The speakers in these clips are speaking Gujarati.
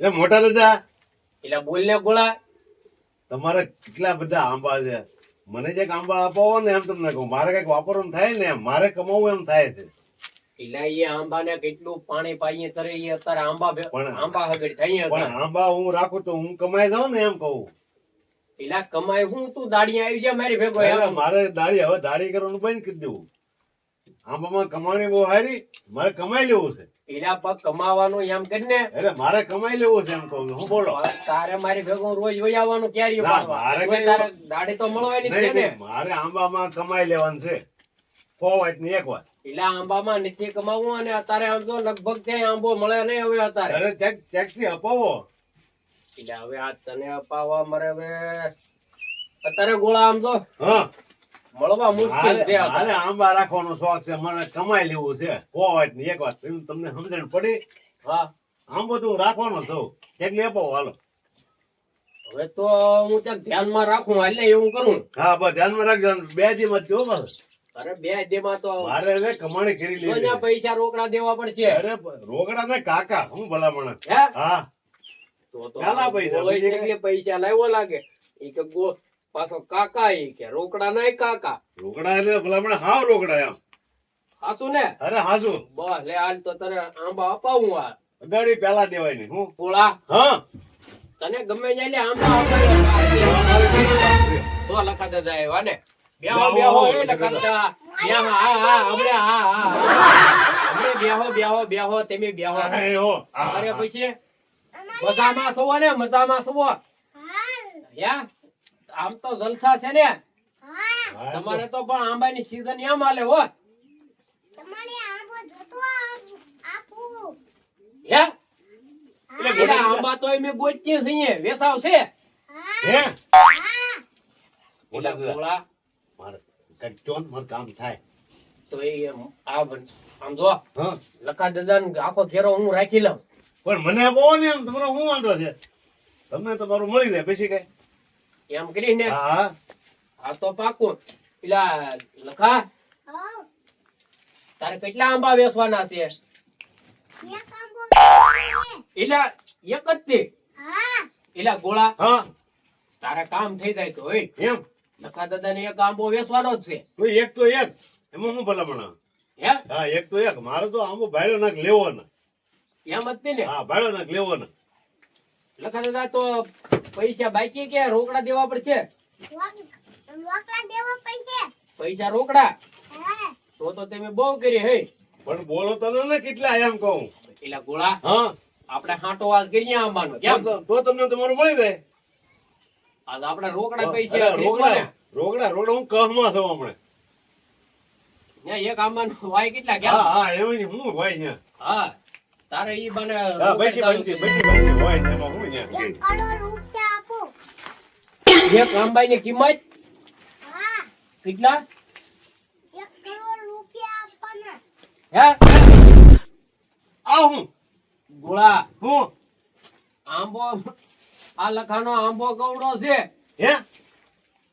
એ મોટા દાદા એટલે બોલ ને ગોળા. તમારે કેટલા બધા આંબા છે? મને જે આંબા આપો ને એમ તમને કહું. મારે કંઈક વાપરવાનું થાય ને મારે કમાવું એમ થાય છે. એટલે આંબાને કેટલું પાણી પાઈએ તરે એ અત્યારે આંબા પણ- આંબા હગડ થઈ પણ આંબા હું રાખું તો હું કમાઈ જાઉં ને એમ કહું. એટલે કમાય હું તું દાડી આવી જા મારી ભેગો. મારે દાઢી હવે દાડી કરવાનું બંધ કરી દેવું આંબામાં કમાણી બહુ હારી મારે કમાઈ લેવું છે. એટલે પગ કમાવાનું એમ કરીને એટલે મારે કમાઈ લેવું છે એમ કહું હું બોલો? તારે મારી ભેગો રોજ વહી આવવાનું ક્યારે મારે તારે દાડી તો મળવાની છે ને. મારે આંબામાં કમાઈ લેવાનું છે. વાતની એક વાત. એટલે આંબામાં નથી કમાવું અને અત્યારે આમ તો લગભગ ક્યાંય આંબો મળે નહીં હવે અત્યારે. અરે ચેક ચેકથી અપાવો. એટલે હવે આ તને અપાવવા મારે હવે. અત્યારે ગોળા આમ તો હા. મળવા મુશ્કેલ છે અરે આંબા રાખવાનો શોખ છે મને કમાઈ લેવું છે. વાતની એક વાત તમને સમજણ પડી? હા. આંબો તો હું રાખવાનો છું. કેટલી અપાવો હાલો. હવે તો હું ત્યાં ધ્યાનમાં રાખું એટલે એવું કરું. હા બસ ધ્યાનમાં રાખજો. બે દી માં જો બસ. અરે બે દેમાં તો મારે રે કમાણી કરી લેવી પૈસા રોકડા દેવા પડશે અરે રોકડા ને કાકા હું ભલામણ. હે? હા. તો તો પૈસા, પૈસા લાવ્યો લાગે. એ કે ગો પાછો કાકા ઈ કે રોકડા નહીં કાકા. રોકડા એટલે ભલામણ હાવ રોકડા એમ. હાસુ ને? અરે હાજુ બસ લે આજ તો તને આંબા અપાવું આ. ગાડી પેલા દેવાય નહીં હું? પોળા હા. તને ગમે જાય લે આંબા અપાવી તો લખા દાદા એવા ને? બેહો બેહો, એ લખા લખા બેહો હા હા હમણે હા હા હમણે બેહો બેહો બેહો તમે બેહો. અરે પછી? મજામાં સવો ને મજામાં સવો. યા આમ તો જલસા છે ને. તમારે તો પણ આંબાની સીઝન એમ હાલે હો. હે? આંબા તો ગોચીએ છીએ વેસાવ છે? ને, કામ થાય. તો એ એમ- આ આમ જો હા. લખા દાદા આખો ઘેરો હું રાખી લઉં. પણ મને બહુ ને એમ તમારો શું વાંધો છે? તમને તમારું મળી જાય પછી કઈ. એમ કરીને હા. આ તો પાકું. પેલા લખા. તારે કેટલા આંબા વેચવાના છે? એટલે એક જ તે. એટલે ગોળા. હા. તારે કામ થઈ જાય તો હોય એમ. લખા દાદાને એક આંબો વેચવાનો જ છે. એક તો એક. એમાં હું ભલામણ? હે? હા એક તો એક. મારે તો આંબો ભાડ્યો નાક લેવો ના એમ જ તે ને. હા ભાડ્યો નાખ લેવો ને લખા દાદા તો પૈસા બાકી કે રોકડા દેવા પડશે? પૈસા રોકડા? તો તો તમે બહુ કરી હે? પણ બોલો તો ને કેટલા એમ કહું? એટલે ગોળા? હા. આપણે હાટો વાસ કરીએ આંબાનો કેમ? તો તો તમને તમારું મળી જાય. આજ તો આપણે રોકડા પૈસા રોકડા રોકડા રોકડા હું કહમાં છું હમણાં. એક આંબાનો વાય કેટલા કે હા હા એવું નહીં હું વાય ને હા. તારે ઈ બને હા પછી બનતી પછી બનતી હોય ને એમાં હું ત્યાં એક આંબાની કિંમત? કેટલા? હે? આ હું? ગોળા. હું? આંબો. આ લખાનો આંબો કવડો છે. હે?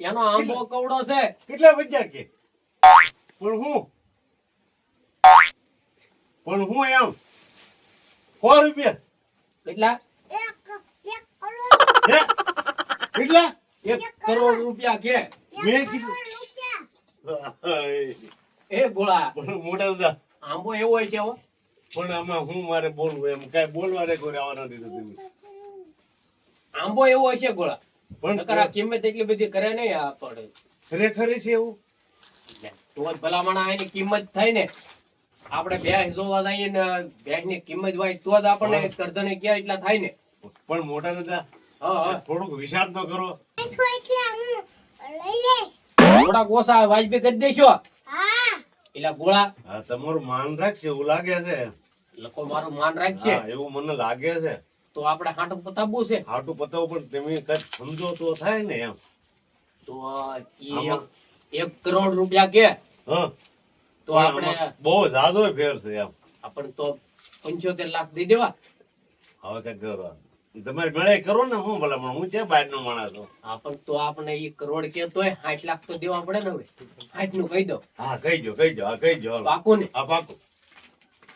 એનો આંબો કવડો છે? કેટલા બચ્યા કે? પણ હું? પણ હું એમ? સો રૂપિયા. કેટલા? કેટલા? એક કરોડ રૂપિયા કે. મેં કીધું. એ ગોળા. મોટા દાદા આંબો એવો હોય છે હો. પણ આમાં હું મારે બોલવું એમ? કઈ બોલવા રે કોઈ આવવા નથી થતું. આંબો એવો હોય છે ગોળા. નકર પણ કિંમત એટલી બધી કરે નહીં આ પડે. ખરેખર છે એવું? તો ભલામણ કિંમત થાય ને. આપણે ભેંસ જોવા જઈએ ને ભેંસની કિંમત વાય તો જ આપણને કરધને ક્યાં એટલા થાય ને? પણ મોટા દાદા હા થોડુંક વિચાર તો કરો. થોડાક ઓછા વાજબી કરી દેશો. એટલે ગોળા હા તમારું માન રાખશે એવું લાગે છે. લોકો મારું માન રાખશે. એવું મને લાગે છે. તો આપણે હાટું પતાવવું છે. હાટું પતાવ પણ તમે કઈ સમજો તો થાય ને એમ. તો એક કરોડ રૂપિયા કે. હા. તો આપણે બહુ ઝાઝો ફેર છે એમ. આપણે તો પંચોતેર લાખ દઈ દેવા. હવે કઈ કરો. તમે મેળે કરો ને હું ભલે હું છે બાર નો માણસ. હા પણ તો આપણે ઈ કરોડ કે તો સાઠ લાખ તો દેવા પડે ને હવે. સાઠનું કહી દો હા કહી દો કહી દો હા કહી દો. પાકું ને? હા પાકું.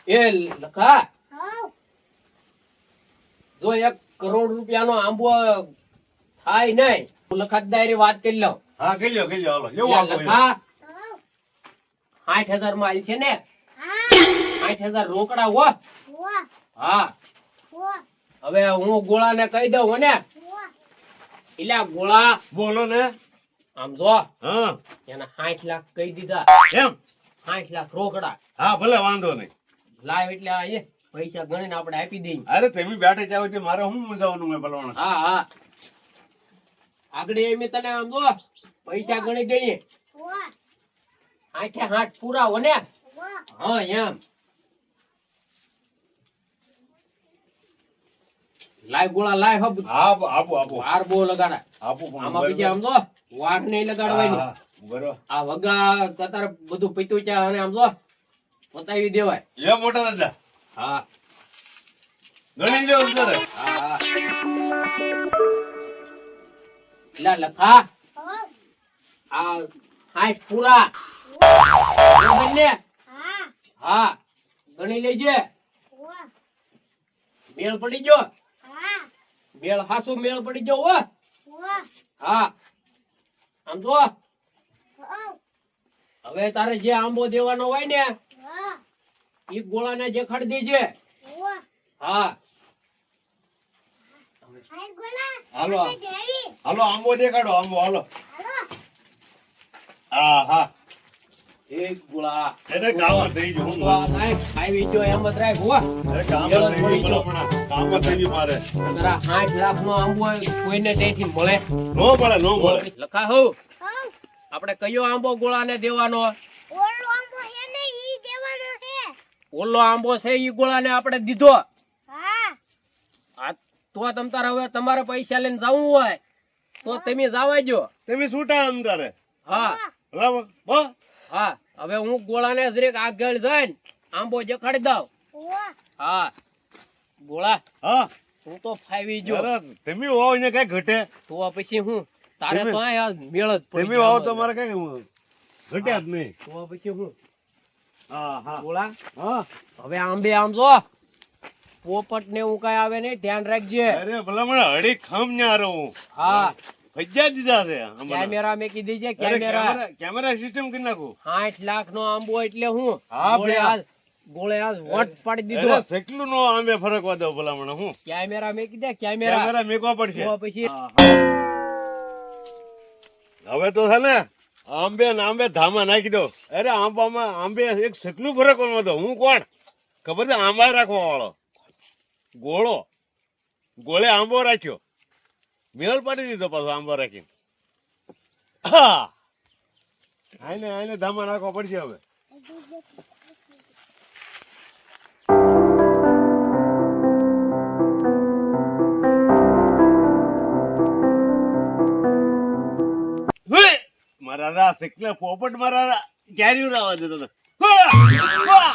એ લખા. જો એક કરોડ રૂપિયાનો આંબો થાય નહીં હું લખાતદારી વાત કરી લઉં. હા કહી લો કહી લો હાલો. જેવું એ. લખા. સાઠ હજારમાં આલી છે ને? આઠ હજાર રોકડા હો. હા. હવે હું ગોળાને કહી દઉં ને. એટલે ગોળા. બોલો ને. આમ જો એને સાઠ લાખ કહી દીધા. એમ? સાઠ લાખ રોકડા. હા ભલે વાંધો નહીં. લાવ એટલે આ એ પૈસા ગણીને આપણે આપી દઈએ. અરે તમે બેઠે જાવ છે મારે હું મજાવાનું મેં ભલવાના હા હા. આગળ એમ તને આમ જો પૈસા ગણી દઈએ. આઠે હાથ પૂરા ને? હા એમ. લાય ગોળા લાય હબ. હા આપો આપો આપો. વાર બહુ લગાડા. આપો આમાં પછી આમ. જો વાર નહીં લગાડવાની. હા, આ વગા કતાર બધું પીતું છે અને આમ જો પતાવી દેવાય. એ મોટા દાદા. હા. ગણી લ્યો અંદર હા. હા લા લખા. આ હાથ પૂરા. બરોબર હા. હા ગણી લેજે. મેળ પડી ગયો? મેળ હાસુ મેળ પડી ગયો હો હા. આમ જો હવે. તારે જે આંબો દેવાનો હોય ને એ ગોળાને જે ખડ દેજે. હા. હાલો હાલો. આંબો દેખાડો આંબો હાલો. હા હા. એક ગોળા. એને કામ થઈ ગયું તો આ નાખ, આવી એમ જ રાખ અરે કામ થઈ પડી ગયું ગયો. કામ થઈ ગયું મારે. અગર આ લાખ નો આંબો કોઈને ત્યાંથી મળે. નો મળે નો મળે. લખા હો. આપણે કયો આંબો ગોળાને દેવાનો? ઓલો આંબો હે ને ઈ દેવાનો હે. ઓલો આંબો છે ઈ ગોળાને આપણે દીધો. હા. આ તો તમ તાર હવે તમારે પૈસા લઈને જવું હોય. તો તમે જવા જો. તમે છૂટા અંતરે હા. બરાબર બસ હા હવે હું ગોળાને જરીક આગળ જઈને આંબો જખાડી દઉં. હા ગોળા. હા. હું તો ફાવી જો તમે હોવ ને કઈ ઘટે? તો પછી હું? તારે તો આ મેળ જ તમે હોવ તો મારે કઈ ઘટે જ નહીં. તો પછી હું? હા હા. ગોળા? હા. હવે આંબે આમ જો. પોપટ ને હું કઈ આવે નહીં ધ્યાન રાખજે. અરે ભલા મને હળી ખમ ન્યા રહું. હા. ભજ્યા દીધા છે કેમેરા મેકી કીધી છે કેમેરા કેમેરા સિસ્ટમ કરી નાખું. આઠ લાખ નો આંબો એટલે હું હા, ગોળે આજ વટ પાડી દીધો. સેકલું નો આંબે ફરકવા દો ભલા મને હું. કેમેરા મેં કીધા કેમેરા કેમેરા મેકવા પડશે. તો પછી હવે તો છે ને આંબે આંબે ધામા નાખી દો. અરે આંબામાં આંબે એક સકલું ફરકવાનું હતો હું કોણ? ખબર છે? આંબા રાખવા વાળો. ગોળો. ગોળે આંબો રાખ્યો. મેળ પાડી દીધો પાછો આંબો રાખીને હા આઈને આઈને ધામા નાખવા પડશે હવે મારા રા સકલા પોપટ મારા ક્યાર્યું રાવા દેતો હતો. હા! હા!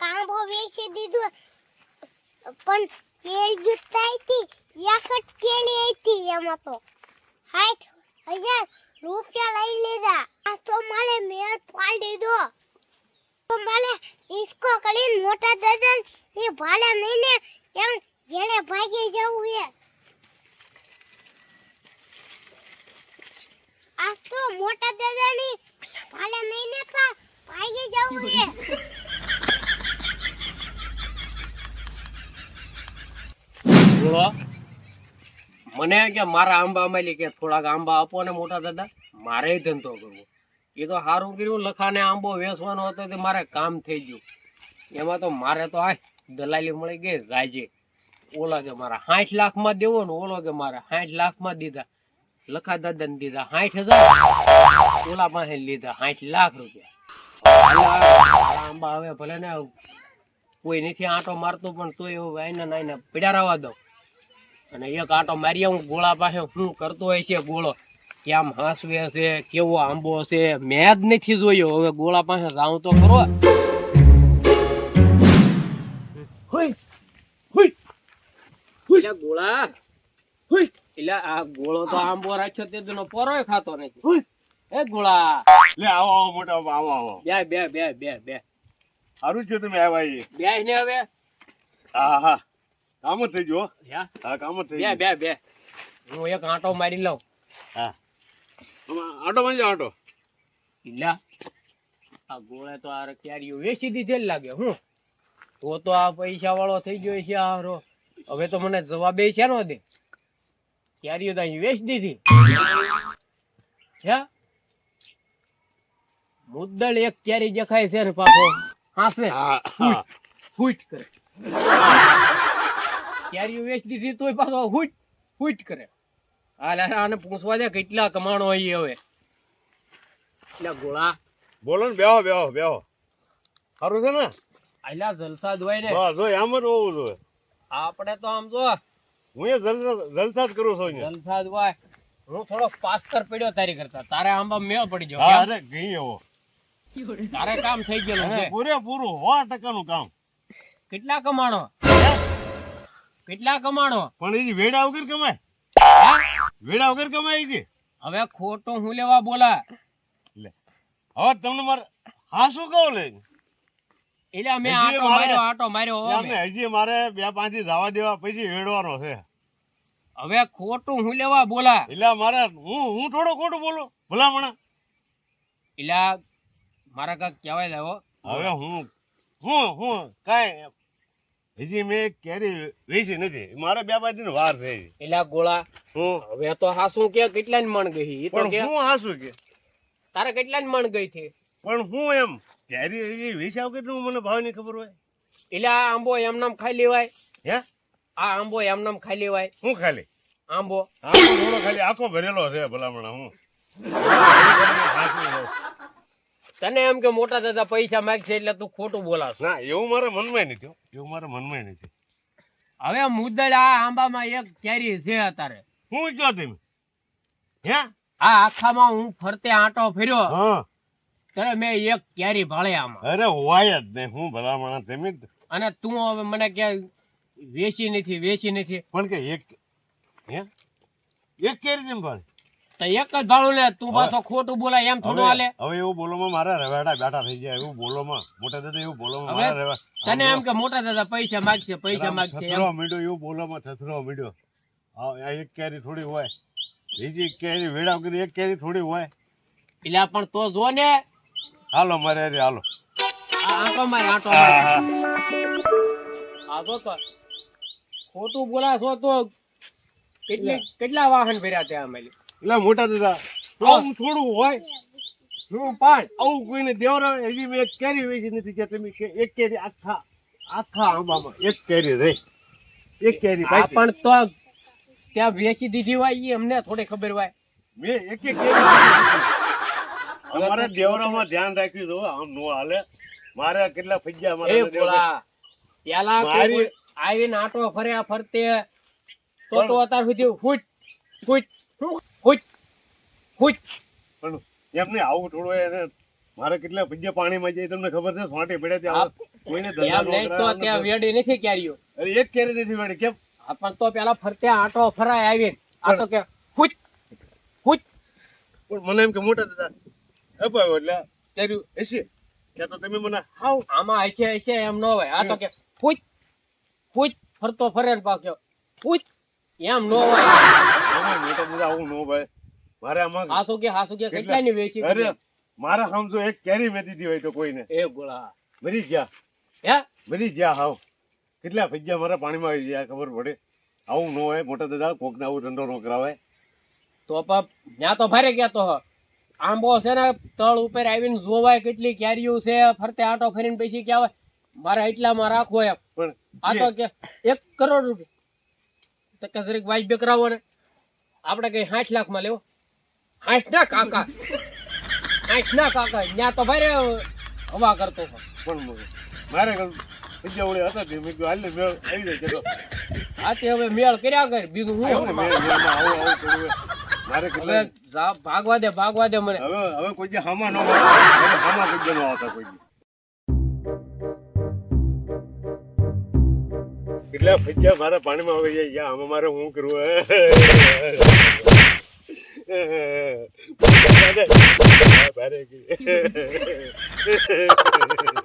કાંબો વેચી દીધું પણ કેળ જુતાઈ યાકટ કેળી હતી એમાં તો. હાઠ હજાર રૂપિયા લઈ લીધા. આ તો મારે મેળ પાડી દો. તો મારે ઈસકો કરીને મોટા દાદા એ ભાડે લઈને એમ ઘેરે ભાગી જવું છે. આ તો મોટા દાદાની ભાડે લઈને કા ભાગી જવું છે. ગોળો મને કે મારા આંબા આંબાલી કે થોડાક આંબા આપો ને મોટા દાદા, મારે ધંધો કરવો. એ તો સારું કર્યું, લખાને આંબો વેચવાનો હતો તે મારે કામ થઈ ગયું. એમાં તો મારે તો આ દલાલી મળી ગઈ જાયજે ઓલા કે મારા સાઠ લાખમાં દેવો ને ઓલો કે મારા સાઠ લાખમાં દીધા. લખા દાદા ને દીધા સાઠ હજાર, ઓલા પાસે લીધા સાઠ લાખ રૂપિયા. આંબા હવે ભલે ને કોઈ નથી આંટો મારતો પણ તોય એવું આઈને આઈને પડ્યા રહેવા દઉં. અને એક આંટો મારી હું ગોળા પાસે શું કરતો હોય છે ગોળો? કેમ હાંસવે છે કેવો આંબો છે મેં જ નથી જોયો. હવે ગોળા પાસે જાઉં તો ખરો! ગોળા. એટલે આ ગોળો તો આંબો રાખ્યો તે દીનો પરોય ખાતો નથી. એ ગોળા? લે આવો આવો મોટો આવો આવો. બે બે બે બે બે. સારું છે તમે આવ્યા બે ને હવે? હા હા. કામ જ થઈ ગયો હા. કામ જ થઈ બે બે બે. હું એક આંટો મારી લઉં. હા. આંટો મારી જાઓ ઇલા આ ગોળે તો આ ક્યારીઓ વેચી દીધેલ લાગે હું. તો તો આ પૈસા વાળો થઈ ગયો છે આરો હવે તો મને જવાબ છે નો દે. ક્યારીઓ તો અહીં વેચી દીધી. હે મુદ્દલ એક ક્યારી દેખાય છે ને પાછો. હાસવે. હા હુઈટ કરે. ક્યારીઓ વેચી દીધી તોય પાછો હુટ હુટ કરે. હાલ આને પૂછવા દે કેટલા કમાણો હોય હવે. એટલે ગોળા. બોલો ને બેહો બેહો બેહો. સારું છે ને? આલા જલસા જોઈ ને. બસ જો આમ જ હોવું જોઈએ. આપણે તો આમ જો હું એ જલસા જલસા જ કરું છું જલસા જ હોય. હું થોડો પાસ્તર પડ્યો તારી કરતા. તારે આંબા મેળ પડી ગયો. અરે ગઈ એવો. તારે કામ થઈ ગયેલું છે. પૂરેપૂરું સો ટકાનું કામ. કેટલા કમાણો? કેટલા કમાણો? પણ એ વેડા વગર કમાય. વેડા વગર કમાય છે. હવે ખોટું હું લેવા બોલા? લે. હવે તમને મારે હા શું કહું લે. એટલે મેં આટો મારે- માર્યો આટો માર્યો હજી મારે બે પાંચ જવા દેવા પછી વેડવાનો છે. હવે ખોટું હું લેવા બોલા? એટલે મારે હું હું થોડો ખોટું બોલું? ભલામણા. એટલે મારા કાક કહેવાય લેવો હવે હું હું હું કાંઈ હજી મેં કેરી વેચી નથી. મારે બે પાંચ દિન વાર છે હજી. એટલે ગોળા હું. હવે તો હાસું કે કેટલા ની મણ ગઈ. પણ હું હાસું કે? તારે કેટલા ની મણ ગઈ થી પણ હું એમ કેરી હજી વેચાવ કેટલું મને ભાવની ખબર હોય? એટલે આ આંબો એમ નામ ખાઈ લેવાય. હે? આ આંબો એમ નામ ખાઈ લેવાય. હું ખાલી? આંબો. આંબો ખાલી આખો ભરેલો છે ભલામણા હું. તને એમ કે મોટા દાદા પૈસા માંગશે એટલે તું ખોટું બોલાશ ના એવું મારા મનમાં નથી. એવું મારા મનમાં નથી. હવે મુદ્દલ આ આંબામાં એક કેરી છે અત્યારે. હું જો તમે? હે? આ આખામાં હું ફરતે આંટો ફેર્યો. હા. ત્યારે મેં એક કેરી ભાળે આમાં. અરે હોય જ નહીં હું ભલામણા તમે અને તું હવે મને કે વેચી નથી વેચી નથી. પણ કે એક હે? એક કેરી કેમ ભાડે તો એક જ ભાડું લે તું પાછો ખોટું બોલાય એમ થોડું હાલે. હવે એવું બોલોમાં મારા રેવાડા બેઠા થઈ જાય એવું બોલોમાં મોટા દાદા એવું બોલોમાં મારા રેવા તને એમ કે મોટા દાદા પૈસા માંગશે પૈસા માંગશે થથરો મીડો એવું બોલોમાં થથરો મીડો. આ આ એક કેરી થોડી હોય. બીજી કેરી વેડા કરી એક કેરી થોડી હોય. એટલે પણ તો જો ને. હાલો મારે અરે હાલો. આ આંટો મારે આંટો હા, મારે. આ તો તો ખોટું બોલાશો તો કેટલી કેટલા વાહન ભર્યા ત્યાં અમે એટલે મોટા દાદા. આવું થોડું હોય. હું પાંચ. આવું કોઈને દેવરાવે હજી મેં એક કેરી વેચી નથી કે તમે એક કેરી આખા આખા આંબામાં એક કેરી રે એક કેરી ભાઈ પણ તો ત્યાં વેચી દીધી હોય એ અમને થોડી ખબર હોય. મેં એક એક કેરી અમારે દેવરામાં ધ્યાન રાખ્યું હતું આમ નો હાલે. મારે કેટલા ફજ્યા મારે પેલા મારી- આવીને આટો ફર્યા ફરતે તો તો અત્યાર સુધી ફૂટ ફૂટ ફૂટ ફૂટ પણ એમને આવું થોડું એને મારે કેટલા ભજ્યા પાણીમાં જાય તમને ખબર છે? સોંટી પડ્યા ત્યાં કોઈને ધંધા નહીં તો ત્યાં વેડી નથી કેરીઓ અરે એક કેરી નથી વેડી? કેમ? આપણ તો પેલા ફરતે આટો ફરાય આવી આ તો કે ફૂટ ફૂટ પણ મને એમ કે મોટા દાદા અપાયો એટલે કેરી હશે? કે તો તમે મને હાવ આમાં હશે હશે એમ ન હોય. આ તો કે ફૂટ ફૂટ ફરતો ફરે ને પાછો. ફૂટ એમ ન હોય. આમાં મોટા દાદા આવું નો ભાઈ. મારે આમાં હાસુ કે હાસુ કે કેટલા ની વેચી અરે મારે સમજો એક કેરી મેં દીધી હોય તો કોઈને. એ ગોળા મરી ગયા. હે? મરી ગયા હાવ. કેટલા ભજ્યા મારા પાણીમાં આવી ગયા ખબર પડે. આવું ન હોય મોટા દાદા કોકને આવું ધંધો ન કરાવાય. તો પણ ત્યાં તો ભારે ગયા તો આંબો છે ને તળ ઉપર આવીને જોવાય કેટલી કેરીઓ છે ફરતે આટો ફરીને પછી કહેવાય મારે એટલામાં રાખવો એમ. પણ આ તો કે એક કરોડ રૂપિયા. તો કે જરીક વાઇફ બે કરાવો ને. આપણે કઈ સાઠ લાખમાં લેવો? સાઠ ના કાકા. સાઠ ના કાકા. ત્યાં તો ભાઈ હવા કરતો. પણ મારે બીજા વડે હતા તે મેં કીધું હાલ મેળ આવી જાય તે હવે મેળ કર્યા કર. બીજું હું મેળ, મેળમાં આવું મારે કેટલા ભાગવા દે ભાગવા દે મને. હવે હવે કોઈ જે હામા ન હામા કોઈ જે ન આવતા કોઈ કેટલા પૈસા મારા પાણીમાં આવી જાય યા, આમાં મારે શું કરવું? ભારે ગઈ.